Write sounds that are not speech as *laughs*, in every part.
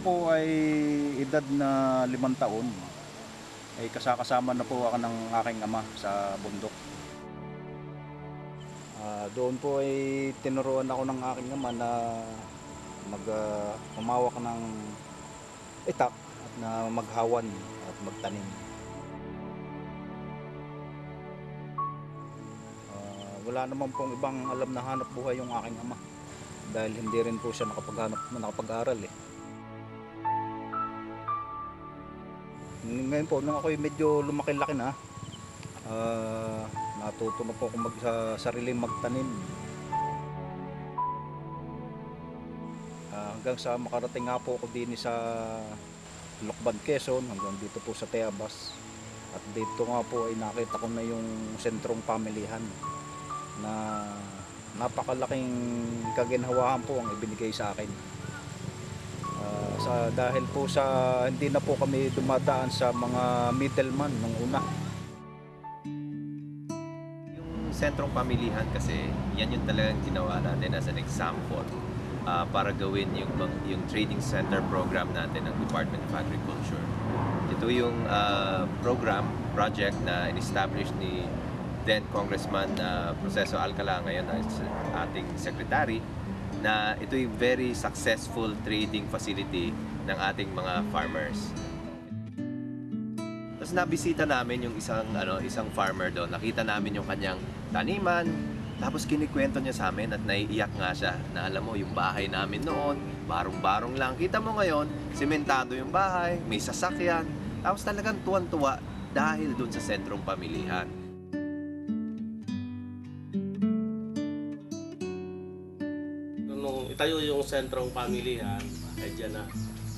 po ay edad na limang taon, ay kasakasama na po ako ng aking ama sa bundok. Ah, doon po ay tinuruan ako ng aking ama na mag humawak ng itak at na maghawan at magtanim. Ah, wala naman pong ibang alam na hanap buhay yung aking ama dahil hindi rin po siya nakapaghanap nakapag-aral eh. Ngayon po, nung ako'y medyo lumaki-laki na, ah, natuto na po ako mag, sa sariling magtanim. Ah, hanggang sa makarating nga po ako din sa Lokban, Quezon, hanggang dito po sa Teabas. At dito nga po ay nakita ko na yung sentrong pamilihan na napakalaking kaginhawahan po ang ibinigay sa akin. Ah, sa dahil po sa hindi na po kami dumadaan sa mga middleman nung una. Yung sentrong pamilihan kasi, yan yung talagang ginawa natin as an example ah, para gawin yung, yung training center program natin ng Department of Agriculture. Ito yung ah, program, project na in-establish ni then Congressman uh, Proceso Alcala ngayon as ating secretary na ito yung very successful trading facility ng ating mga farmers. Tapos nabisita namin yung isang ano, isang farmer doon. Nakita namin yung kanyang taniman. Tapos kinikwento niya sa amin at naiiyak nga siya na alam mo yung bahay namin noon, barong-barong lang. Kita mo ngayon, sementado yung bahay, may sasakyan. Tapos talagang tuwan-tuwa dahil doon sa sentrong pamilihan. Itayo yung sentrong pamilihan, ay dyan na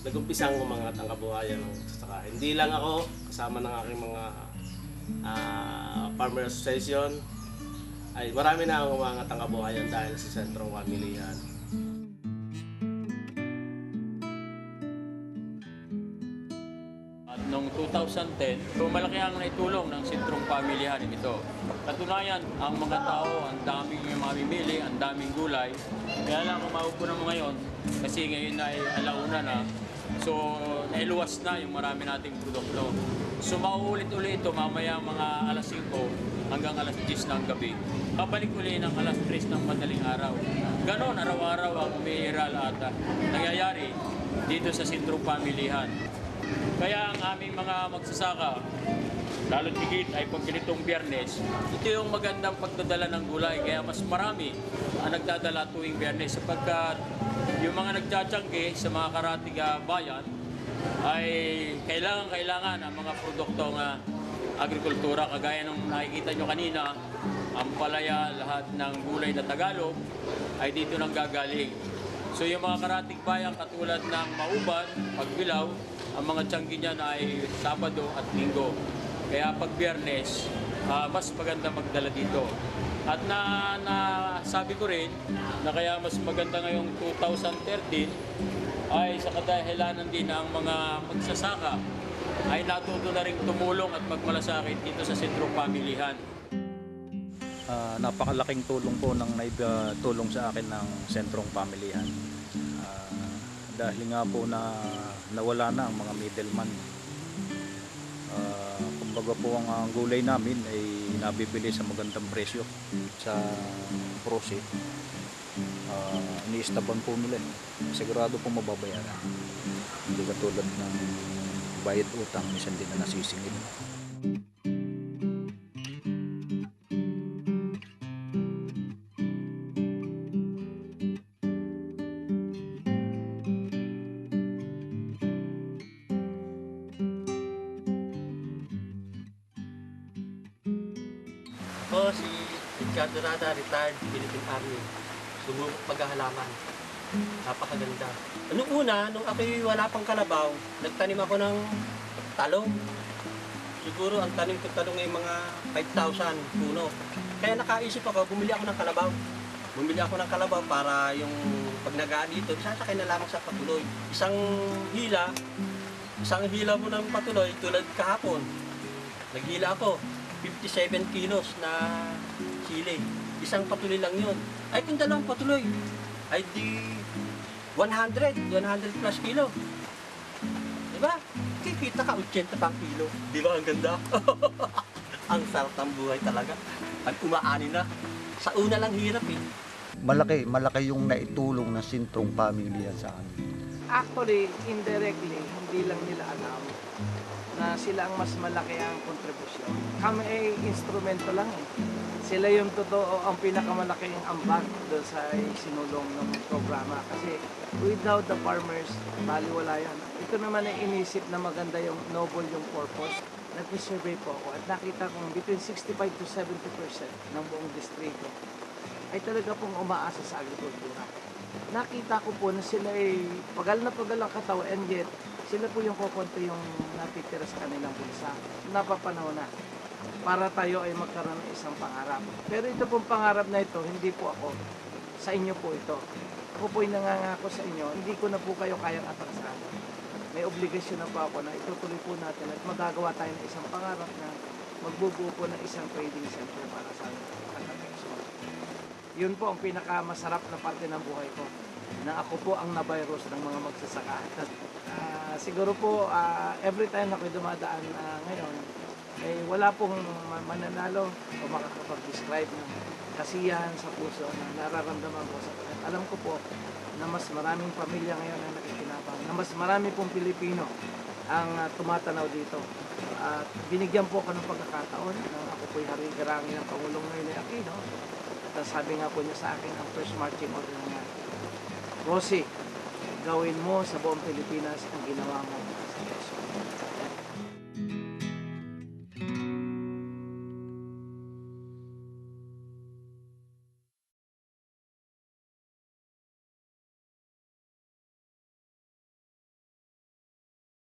nag-umpisa ang umangat ang kabuhayan ng sasaka. Hindi lang ako, kasama ng aking mga ah, farmer association, ay marami na ang umangat ang dahil sa sentrong pamilihan. 2010, so malaki ang naitulong ng sentrong pamilyahan ito. Katunayan, ang mga tao, ang daming mamimili, ang daming gulay. Kaya lang umawag ko naman ngayon, kasi ngayon ay alauna na. So, nailuwas na yung marami nating produkto. So, mauulit-ulit ito mamaya mga alas 5 hanggang alas 10 ng gabi. Babalik uli ng alas 3 ng madaling araw. Ganon, araw-araw ang umiiral at ah, nangyayari dito sa sentrong pamilihan. Kaya ang aming mga magsasaka, lalo higit ay pag ganitong biyernes, ito yung magandang pagdadala ng gulay. Kaya mas marami ang nagdadala tuwing biyernes sapagkat yung mga nagtsatsyangge sa mga karatiga bayan ay kailangan-kailangan ang mga produktong ah, agrikultura kagaya nung nakikita nyo kanina ang palaya lahat ng gulay na Tagalog ay dito nang gagaling. So yung mga karating bayan katulad ng Mauban, Pagbilaw, ang mga tiyanggi niyan ay Sabado at Linggo. Kaya pag Biyernes, ah, mas maganda magdala dito. At na, na sabi ko rin na kaya mas maganda ngayong 2013 ay sa kadahilanan din ang mga magsasaka ay natuto na rin tumulong at magmalasakit dito sa sentrong pamilihan. Ah, napakalaking tulong po ng naitulong sa akin ng sentrong pamilihan. Ah, dahil nga po na nawala na ang mga middleman. Ah, kumbaga po ang, ang gulay namin ay nabibili sa magandang presyo sa prose. Uh, iniistaban po nila. eh. Sigurado po mababayaran. Hindi katulad ng bayad utang, minsan din na nasisingil. Ako si Ricardo Rada, retired Philippine Army. Sumubok maghahalaman. Napakaganda. Nung una, nung ako'y wala pang kalabaw, nagtanim ako ng talong. Siguro ang tanim ko talong ay mga 5,000 puno. Kaya nakaisip ako, bumili ako ng kalabaw. Bumili ako ng kalabaw para yung pag nagaan dito, sasakay na lamang sa patuloy. Isang hila, isang hila mo ng patuloy tulad kahapon. Naghila ako, 57 kilos na sili. Isang patuloy lang yun. Ay kung dalawang patuloy, ay di 100, 100 plus kilo. ba? Kikita ka 80 pang kilo. Di ba ang ganda? *laughs* ang sarap ng buhay talaga. Pag umaani na, sa una lang hirap eh. malaki, malaki yung naitulong ng sentrong pamilya sa amin. Actually, indirectly, hindi lang nila alam na sila ang mas malaki ang kontribusyon. Kami ay instrumento lang eh. Sila yung totoo, ang pinakamalaking ambag doon sa sinulong ng programa. Kasi without the farmers, baliwala yan. Ito naman ay inisip na maganda yung noble yung purpose. Nag-survey po ako at nakita kong between 65 to 70% ng buong distrito ay talaga pong umaasa sa agrikultura nakita ko po na sila ay pagal na pagal ang katawan and yet sila po yung kukunti yung natitira sa kanilang bulsa. Napapanahon na para tayo ay magkaroon ng isang pangarap. Pero ito pong pangarap na ito, hindi po ako. Sa inyo po ito. Ako po'y nangangako sa inyo, hindi ko na po kayo kayang atrasan. May obligasyon na po ako na itutuloy po natin at magagawa tayo ng isang pangarap na magbubuo po ng isang trading center para sa ating yun po ang pinakamasarap na parte ng buhay ko na ako po ang navirus ng mga magsasaka. Ah, siguro po ah, every time ako'y dumadaan ah, ngayon, eh, wala pong ma- mananalo o makakapag-describe ng kasiyahan sa puso na nararamdaman ko sa Alam ko po na mas maraming pamilya ngayon na nakikinabang, na mas marami pong Pilipino ang ah, tumatanaw dito. At binigyan po ako ng pagkakataon na ako po'y hari-garangin ng Pangulong Noynoy Aquino at sabi nga po niya sa akin, ang first marching order niya, Rossi, gawin mo sa buong Pilipinas ang ginawa mo sa Quezon.